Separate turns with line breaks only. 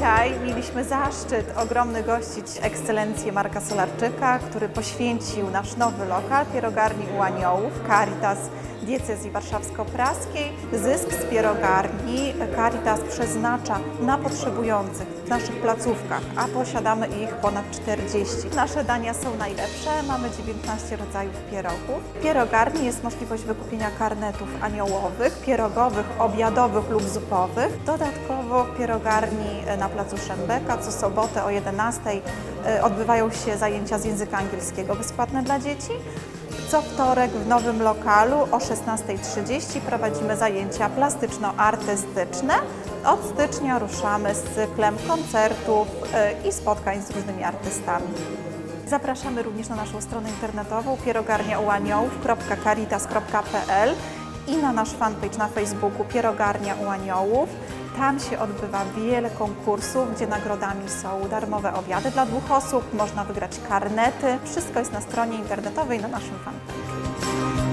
Dzisiaj mieliśmy zaszczyt ogromny gościć ekscelencję Marka Solarczyka, który poświęcił nasz nowy lokal pierogarni u Aniołów, Caritas. Diecezji Warszawsko-Praskiej. Zysk z pierogarni Caritas przeznacza na potrzebujących w naszych placówkach, a posiadamy ich ponad 40. Nasze dania są najlepsze, mamy 19 rodzajów pierogów. W pierogarni jest możliwość wykupienia karnetów aniołowych, pierogowych, obiadowych lub zupowych. Dodatkowo w pierogarni e, na placu Szembeka co sobotę o 11 e, odbywają się zajęcia z języka angielskiego bezpłatne dla dzieci. Co wtorek w nowym lokalu o 16.30 prowadzimy zajęcia plastyczno-artystyczne. Od stycznia ruszamy z cyklem koncertów e, i spotkań z różnymi artystami. Zapraszamy również na naszą stronę internetową pierogarniauaniołów.caritas.pl i na nasz fanpage na Facebooku Pierogarnia u Aniołów. Tam się odbywa wiele konkursów, gdzie nagrodami są darmowe obiady dla dwóch osób, można wygrać karnety. Wszystko jest na stronie internetowej na naszym fanpage.